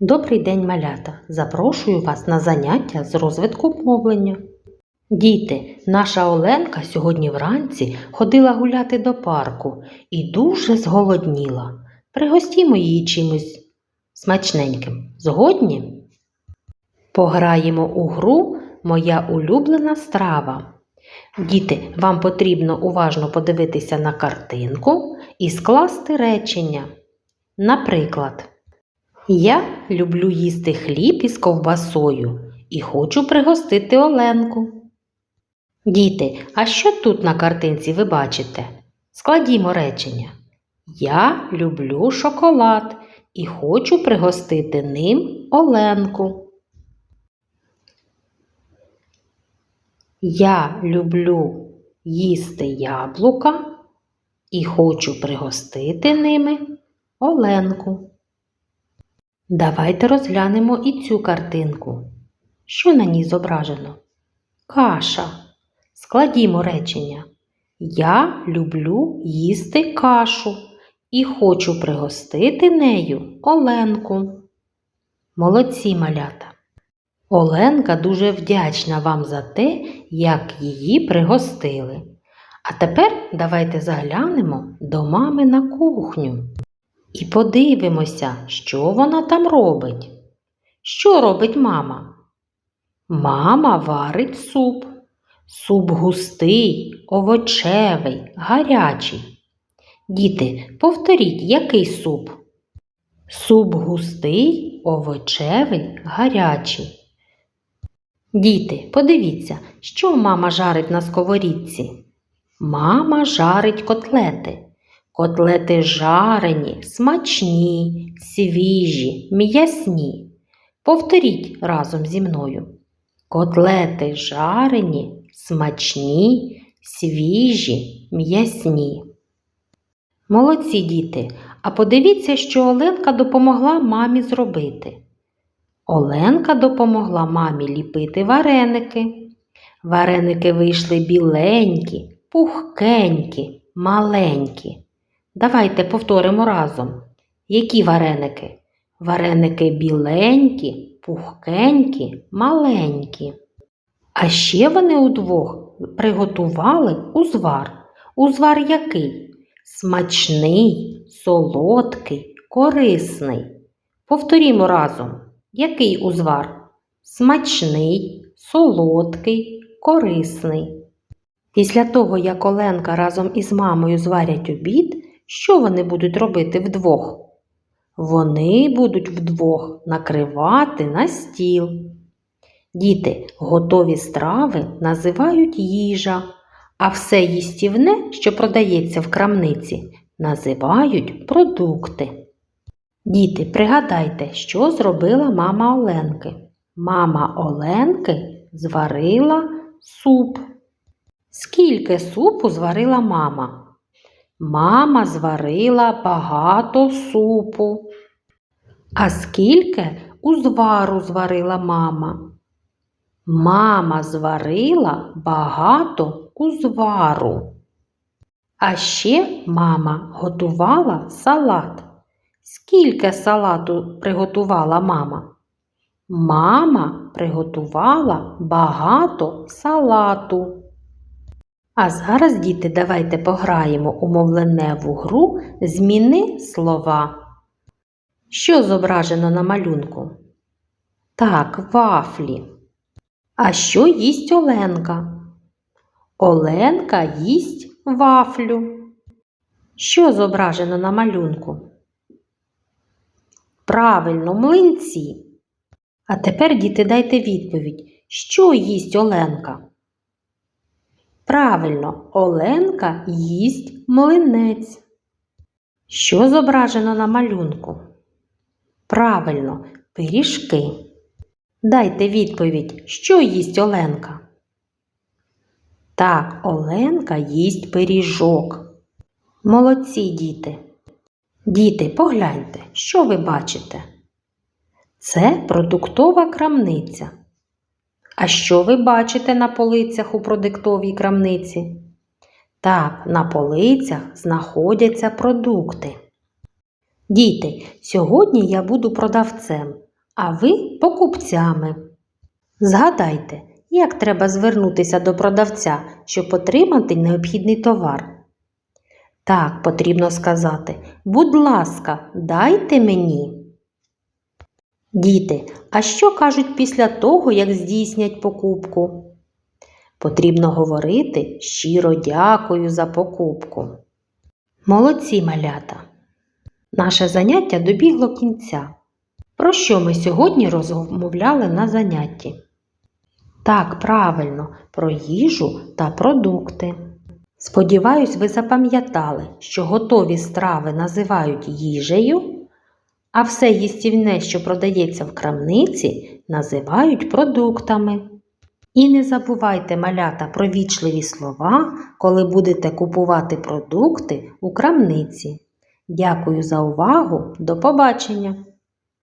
Добрий день, малята! Запрошую вас на заняття з розвитку мовлення. Діти, наша Оленка сьогодні вранці ходила гуляти до парку і дуже зголодніла. Пригостімо її чимось смачненьким. Згодні? Пограємо у гру Моя улюблена страва. Діти, вам потрібно уважно подивитися на картинку і скласти речення. Наприклад, я люблю їсти хліб із ковбасою і хочу пригостити Оленку. Діти, а що тут на картинці ви бачите? Складімо речення. Я люблю шоколад і хочу пригостити ним Оленку. Я люблю їсти яблука і хочу пригостити ними Оленку. Давайте розглянемо і цю картинку. Що на ній зображено? Каша. Складімо речення. Я люблю їсти кашу і хочу пригостити нею Оленку. Молодці малята. Оленка дуже вдячна вам за те, як її пригостили. А тепер давайте заглянемо до мами на кухню і подивимося, що вона там робить. Що робить мама? Мама варить суп. Суп густий, овочевий, гарячий. Діти, повторіть, який суп? Суп густий, овочевий, гарячий. Діти, подивіться, що мама жарить на сковорідці. Мама жарить котлети. Котлети жарені, смачні, свіжі, м'ясні. Повторіть разом зі мною. Котлети жарені, смачні, свіжі, м'ясні. Молодці діти, а подивіться, що Оленка допомогла мамі зробити. Оленка допомогла мамі ліпити вареники. Вареники вийшли біленькі, пухкенькі, маленькі. Давайте повторимо разом. Які вареники? Вареники біленькі, пухкенькі, маленькі. А ще вони удвох приготували узвар. Узвар який? Смачний, солодкий, корисний. Повторімо разом. Який узвар? Смачний, солодкий, корисний. Після того, як Оленка разом із мамою зварять обід, що вони будуть робити вдвох? Вони будуть вдвох накривати на стіл. Діти, готові страви називають їжа, а все їстівне, що продається в крамниці, називають продукти. Діти, пригадайте, що зробила мама Оленки. Мама Оленки зварила суп. Скільки супу зварила мама? Мама зварила багато супу. А скільки узвару зварила мама? Мама зварила багато узвару. А ще мама готувала салат. Скільки салату приготувала мама? Мама приготувала багато салату. А зараз, діти, давайте пограємо у мовленеву гру Зміни слова. Що зображено на малюнку? Так, вафлі. А що їсть Оленка? Оленка їсть вафлю. Що зображено на малюнку? Правильно, млинці. А тепер, діти, дайте відповідь, що їсть Оленка? Правильно, Оленка їсть млинець. Що зображено на малюнку? Правильно, пиріжки. Дайте відповідь, що їсть Оленка? Так, Оленка їсть пиріжок. Молодці діти. Діти, погляньте, що ви бачите? Це продуктова крамниця. А що ви бачите на полицях у продуктовій крамниці? Так, на полицях знаходяться продукти. Діти, сьогодні я буду продавцем. а ви покупцями. Згадайте, як треба звернутися до продавця, щоб отримати необхідний товар. Так, потрібно сказати, будь ласка, дайте мені. Діти, а що кажуть після того, як здійснять покупку? Потрібно говорити щиро дякую за покупку. Молодці малята! Наше заняття добігло кінця. Про що ми сьогодні розмовляли на занятті? Так, правильно, про їжу та продукти. Сподіваюсь, ви запам'ятали, що готові страви називають їжею, а все їстівне, що продається в крамниці, називають продуктами. І не забувайте малята про вічливі слова, коли будете купувати продукти у крамниці. Дякую за увагу. До побачення!